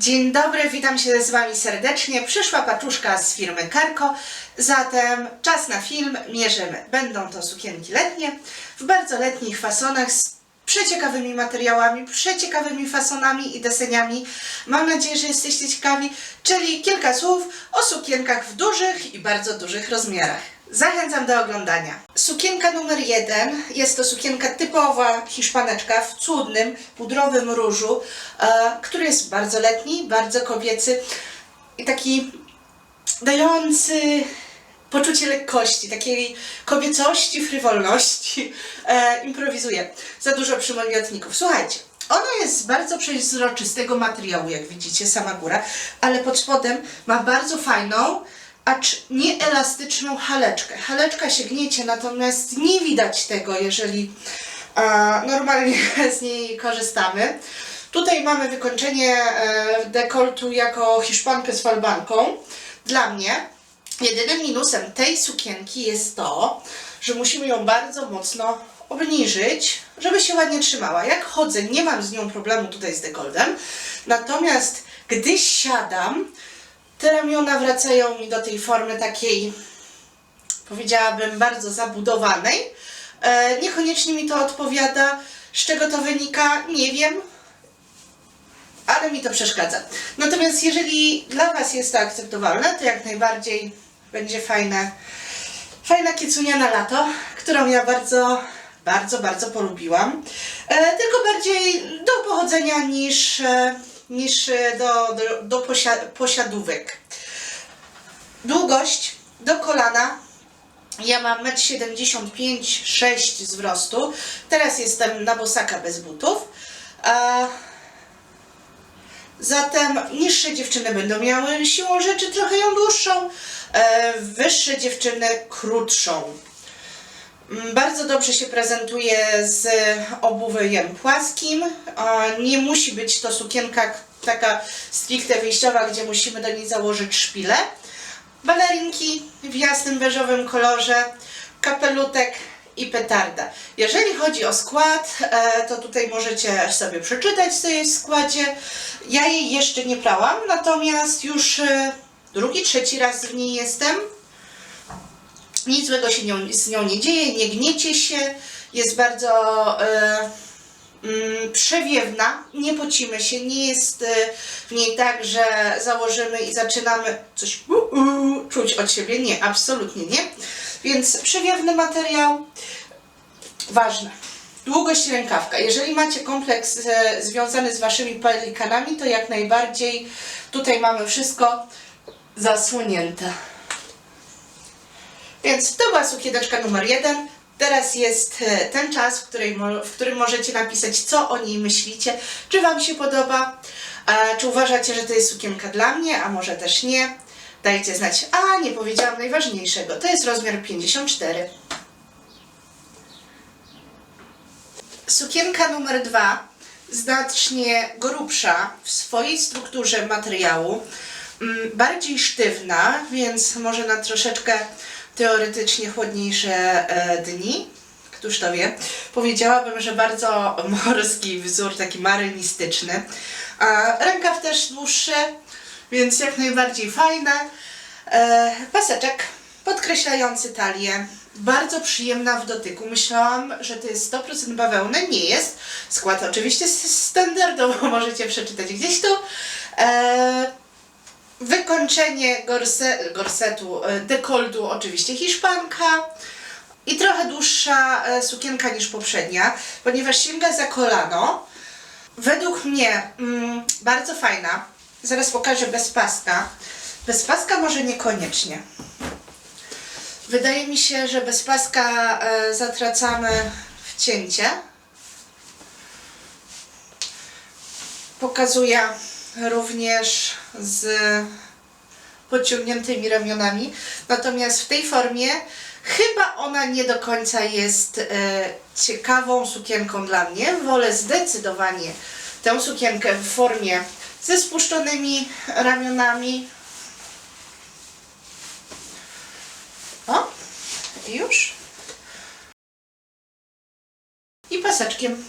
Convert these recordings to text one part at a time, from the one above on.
Dzień dobry, witam się z Wami serdecznie. Przyszła paczuszka z firmy Karko, zatem czas na film, mierzymy. Będą to sukienki letnie, w bardzo letnich fasonach, z przeciekawymi materiałami, przeciekawymi fasonami i deseniami. Mam nadzieję, że jesteście ciekawi, czyli kilka słów o sukienkach w dużych i bardzo dużych rozmiarach. Zachęcam do oglądania. Sukienka numer jeden jest to sukienka typowa hiszpaneczka w cudnym, pudrowym różu, e, który jest bardzo letni, bardzo kobiecy i taki dający poczucie lekkości, takiej kobiecości, frywolności. E, improwizuję. Za dużo przymoliotników. Słuchajcie, ona jest z bardzo przezroczystego materiału, jak widzicie, sama góra, ale pod spodem ma bardzo fajną, acz nieelastyczną haleczkę. Haleczka się gniecie, natomiast nie widać tego, jeżeli e, normalnie z niej korzystamy. Tutaj mamy wykończenie e, dekoltu jako hiszpankę z falbanką. Dla mnie jedynym minusem tej sukienki jest to, że musimy ją bardzo mocno obniżyć, żeby się ładnie trzymała. Jak chodzę, nie mam z nią problemu tutaj z dekoltem, natomiast gdy siadam, te ramiona wracają mi do tej formy takiej, powiedziałabym, bardzo zabudowanej. E, niekoniecznie mi to odpowiada. Z czego to wynika, nie wiem, ale mi to przeszkadza. Natomiast jeżeli dla Was jest to akceptowalne, to jak najbardziej będzie fajne, fajna kicunia na lato, którą ja bardzo, bardzo, bardzo polubiłam. E, tylko bardziej do pochodzenia niż, e, niż do, do, do posia, posiadówek. Długość do kolana ja mam 1,75 m, 6 wzrostu. Teraz jestem na bosaka bez butów. E, Zatem niższe dziewczyny będą miały siłą rzeczy trochę ją dłuższą, e, wyższe dziewczyny krótszą. Mm, Bardzo dobrze się prezentuje z obuwiem płaskim. Nie musi być to sukienka taka stricte wyjściowa, gdzie musimy do niej założyć szpilę. Balerinki w jasnym beżowym kolorze, kapelutek i petarda. Jeżeli chodzi o skład, e, to tutaj możecie sobie przeczytać, co jest w składzie. Ja jej jeszcze nie prałam, natomiast już e, drugi, trzeci raz w niej jestem. Nic złego się nią, z nią nie dzieje, nie gniecie się, jest bardzo e, mm, przewiewna, nie pocimy się, nie jest w niej tak, że założymy i zaczynamy coś u, u, czuć od siebie. Nie, absolutnie nie. Więc przewiewny materiał, ważne. Długość rękawka. Jeżeli macie kompleks e, związany z waszymi pelikanami, to jak najbardziej tutaj mamy wszystko zasłonięte. Więc to była sukieneczka numer jeden. Teraz jest e, ten czas, w, której, w którym możecie napisać, co o niej myślicie, czy Wam się podoba, czy uważacie, że to jest sukienka dla mnie, a może też nie. Dajcie znać. A, nie powiedziałam najważniejszego. To jest rozmiar 54. Sukienka numer dwa, znacznie grubsza w swojej strukturze materiału, mm, bardziej sztywna, więc może na troszeczkę teoretycznie chłodniejsze e, dni. Któż to wie? Powiedziałabym, że bardzo morski wzór, taki marynistyczny. Rękaw też dłuższy, więc jak najbardziej fajne. E, paseczek podkreślający talię. Bardzo przyjemna w dotyku. Myślałam, że to jest 100% bawełny. Nie jest. Skład oczywiście standardowo możecie przeczytać gdzieś tu. E, wykończenie gorse, gorsetu, e, dekoltu oczywiście hiszpanka. I trochę dłuższa e, sukienka niż poprzednia, ponieważ sięga za kolano. Według mnie mm, bardzo fajna. Zaraz pokażę bez paska. Bez paska może niekoniecznie. Wydaje mi się, że bez paska e, zatracamy w cięcie. Pokazuję również z podciągniętymi ramionami. Natomiast w tej formie chyba ona nie do końca jest e, ciekawą sukienką dla mnie. Wolę zdecydowanie tę sukienkę w formie ze spuszczonymi ramionami. O, już. I paseczkiem.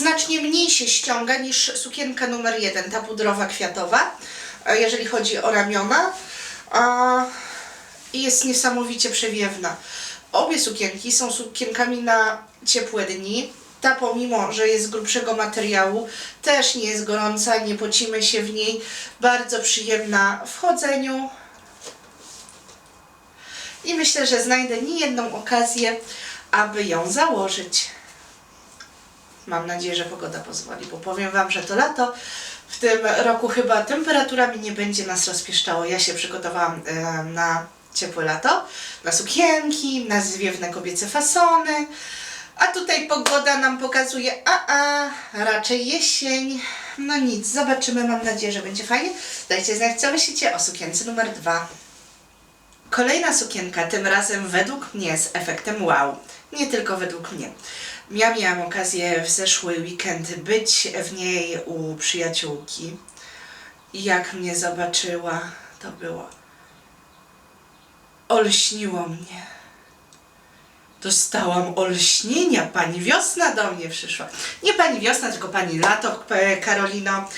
znacznie mniej się ściąga niż sukienka numer jeden, ta pudrowa kwiatowa, e, jeżeli chodzi o ramiona. I jest niesamowicie przewiewna. Obie sukienki są sukienkami na ciepłe dni. Ta pomimo, że jest grubszego materiału, też nie jest gorąca, nie pocimy się w niej. Bardzo przyjemna w chodzeniu. I myślę, że znajdę niejedną okazję, aby ją założyć. Mam nadzieję, że pogoda pozwoli, bo powiem Wam, że to lato. W tym roku chyba temperaturami nie będzie nas rozpieszczało. Ja się przygotowałam e, na ciepłe lato, na sukienki, na zwiewne kobiece fasony. A tutaj pogoda nam pokazuje, a a, raczej jesień. No nic, zobaczymy, mam nadzieję, że będzie fajnie. Dajcie znać, co myślicie o sukience numer dwa. Kolejna sukienka, tym razem według mnie z efektem wow. Nie tylko według mnie. Ja miałam okazję w zeszły weekend być w niej u przyjaciółki. I jak mnie zobaczyła, to było. Olśniło mnie. Dostałam olśnienia. Pani wiosna do mnie przyszła. Nie pani wiosna, tylko pani lato, p- Karolino.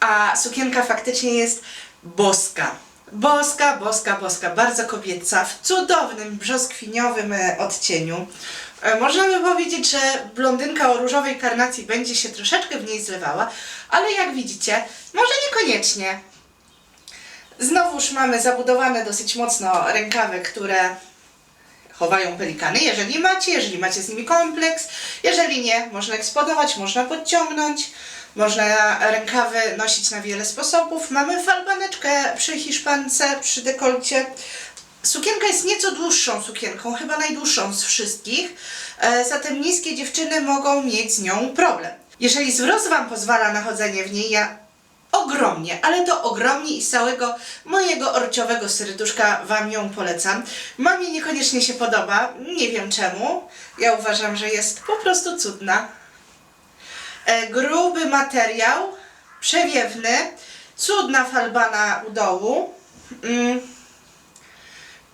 A sukienka faktycznie jest boska. Boska, boska, boska. Bardzo kobieca. W cudownym, brzoskwiniowym e, odcieniu. E, Można by powiedzieć, że blondynka o różowej karnacji będzie się troszeczkę w niej zlewała, ale jak widzicie, może niekoniecznie. Znowuż mamy zabudowane dosyć mocno rękawy, które chowają pelikany, jeżeli macie, jeżeli macie z nimi kompleks, jeżeli nie, można eksponować, można podciągnąć, można rękawy nosić na wiele sposobów. Mamy falbaneczkę przy hiszpance, przy dekolcie. Sukienka jest nieco dłuższą sukienką, chyba najdłuższą z wszystkich, e, zatem niskie dziewczyny mogą mieć z nią problem. Jeżeli wzrost Wam pozwala na chodzenie w niej, ja ogromnie, ale to ogromnie i z całego mojego orciowego serduszka Wam ją polecam. Mamie niekoniecznie się podoba, nie wiem czemu. Ja uważam, że jest po prostu cudna. E, gruby materiał, przewiewny, cudna falbana u dołu. Mm.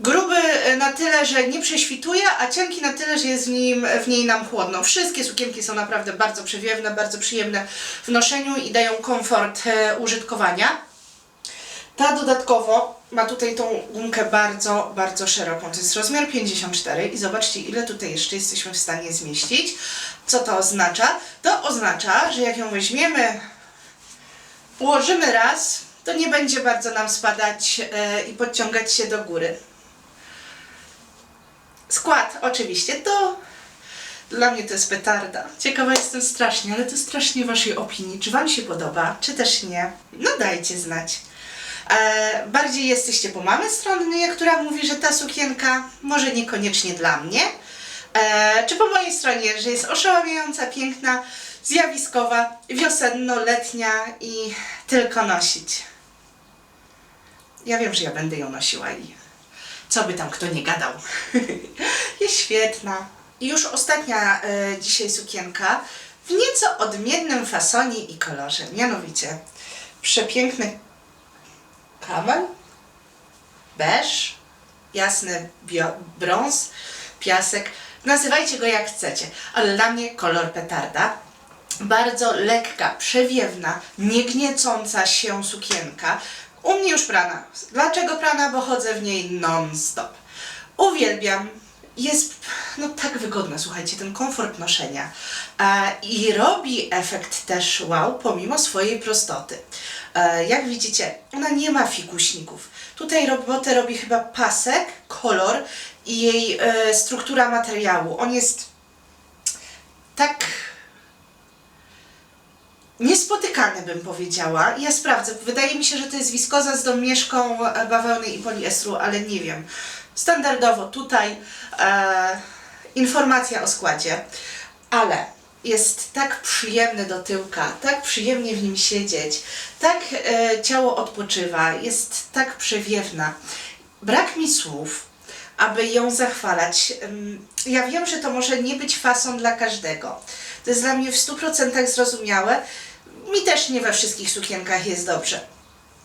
Gruby e, na tyle, że nie prześwituje, a cienki na tyle, że jest w, nim, w niej nam chłodno. Wszystkie sukienki są naprawdę bardzo przewiewne, bardzo przyjemne w noszeniu i dają komfort e, użytkowania. Ta dodatkowo ma tutaj tą gumkę bardzo, bardzo szeroką. To jest rozmiar 54 i zobaczcie ile tutaj jeszcze jesteśmy w stanie zmieścić. Co to oznacza? To oznacza, że jak ją weźmiemy, ułożymy raz, to nie będzie bardzo nam spadać e, i podciągać się do góry. Skład oczywiście to dla mnie to jest petarda. Ciekawa jestem strasznie, ale to strasznie waszej opinii. Czy wam się podoba, czy też nie? No dajcie znać. E, bardziej jesteście po mamy stronie, która mówi, że ta sukienka może niekoniecznie dla mnie. E, czy po mojej stronie, że jest oszałamiająca, piękna, zjawiskowa, wiosenno-letnia i tylko nosić. Ja wiem, że ja będę ją nosiła i co by tam kto nie gadał. jest świetna. I już ostatnia e, dzisiaj sukienka w nieco odmiennym fasonie i kolorze. Mianowicie przepiękny kamel, beż, jasny brąz, piasek. Nazywajcie go jak chcecie, ale dla mnie kolor petarda. Bardzo lekka, przewiewna, niegniecąca się sukienka. U mnie już prana. Dlaczego prana? Bo chodzę w niej non-stop. Uwielbiam. Jest no tak wygodna, słuchajcie, ten komfort noszenia. E, I robi efekt też wow, pomimo swojej prostoty. E, jak widzicie, ona nie ma fikuśników. Tutaj robotę robi chyba pasek, kolor i jej e, struktura materiału. On jest tak niespotykany, bym powiedziała. Ja sprawdzę. Wydaje mi się, że to jest wiskoza z domieszką e, bawełny i poliestru, ale nie wiem. Standardowo tutaj e, informacja o składzie, ale jest tak przyjemny do tyłka, tak przyjemnie w nim siedzieć, tak e, ciało odpoczywa, jest tak przewiewna. Brak mi słów, aby ją zachwalać. Ja wiem, że to może nie być fason dla każdego. To jest dla mnie w 100% zrozumiałe. Mi też nie we wszystkich sukienkach jest dobrze.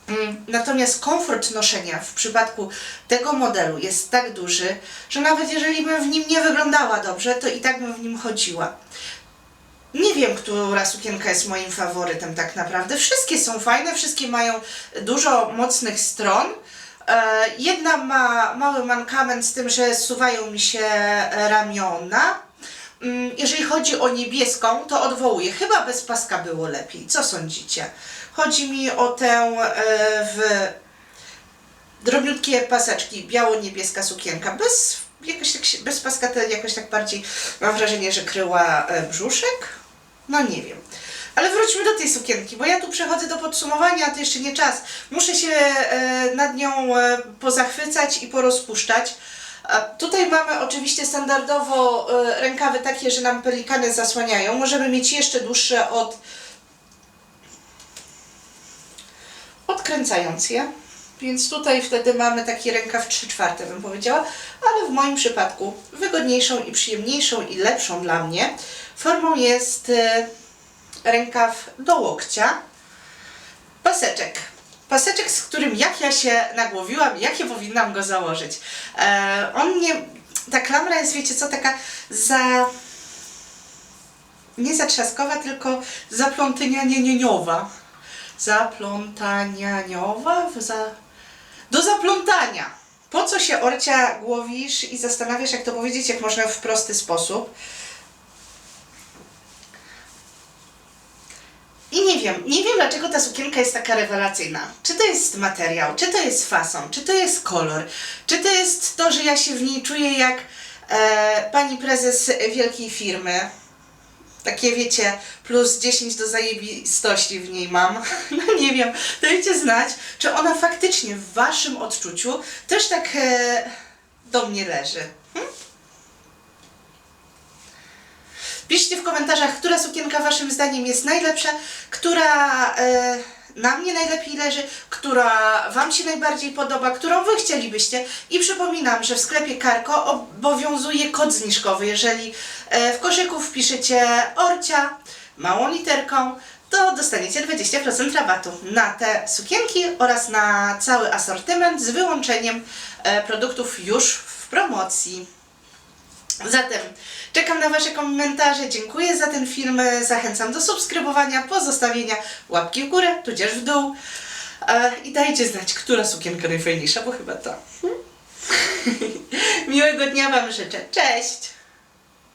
Mm, Natomiast komfort noszenia w przypadku tego modelu jest tak duży, że nawet jeżeli bym w nim nie wyglądała dobrze, to i tak bym w nim chodziła. Nie wiem, która sukienka jest moim faworytem tak naprawdę. Wszystkie są fajne, wszystkie mają dużo mocnych stron. E, Jedna ma mały mankament z tym, że zsuwają mi się ramiona. Mm, Jeżeli chodzi o niebieską, to odwołuję. Chyba bez paska było lepiej. Co sądzicie? Chodzi mi o tę e, w drobniutkie paseczki, biało-niebieska sukienka. Bez, jakoś tak, bez paska to jakoś tak bardziej mam wrażenie, że kryła e, brzuszek. No nie wiem. Ale wróćmy do tej sukienki, bo ja tu przechodzę do podsumowania, a to jeszcze nie czas. Muszę się e, nad nią pozachwycać i porozpuszczać. Tutaj mamy oczywiście standardowo e, rękawy takie, że nam pelikany zasłaniają. Możemy mieć jeszcze dłuższe od odkręcając je. Więc tutaj wtedy mamy taki rękaw 3 czwarte bym powiedziała, ale w moim przypadku wygodniejszą i przyjemniejszą i lepszą dla mnie formą jest e, rękaw do łokcia. Paseczek. Paseczek, z którym jak ja się nagłowiłam, jak ja powinnam go założyć. E, on nie... Ta klamra jest, wiecie co, taka za... Nie zatrzaskowa, tylko zaplątynianiowa. Zaplątanianiowa? Za... Do zaplątania. Po co się orcia głowisz i zastanawiasz, jak to powiedzieć, jak można w prosty sposób? I nie wiem, nie wiem dlaczego ta sukienka jest taka rewelacyjna. Czy to jest materiał, czy to jest fason, czy to jest kolor, czy to jest to, że ja się w niej czuję jak e, pani prezes wielkiej firmy. Takie wiecie, plus 10 do zajebistości w niej mam. No nie wiem, dajcie znać, czy ona faktycznie w waszym odczuciu też tak e, do mnie leży. Piszcie w komentarzach, która sukienka waszym zdaniem jest najlepsza, która e, na mnie najlepiej leży, która wam się najbardziej podoba, którą wy chcielibyście. I przypominam, że w sklepie Karko obowiązuje kod zniżkowy. Jeżeli e, w koszyku wpiszecie orcia małą literką, to dostaniecie 20% rabatu na te sukienki oraz na cały asortyment z wyłączeniem e, produktów już w promocji. Zatem czekam na Wasze komentarze, dziękuję za ten film, zachęcam do subskrybowania, pozostawienia łapki w górę, tudzież w dół. E, i dajcie znać, która sukienka najfajniejsza, bo chyba ta. Miłego dnia Wam życzę, cześć!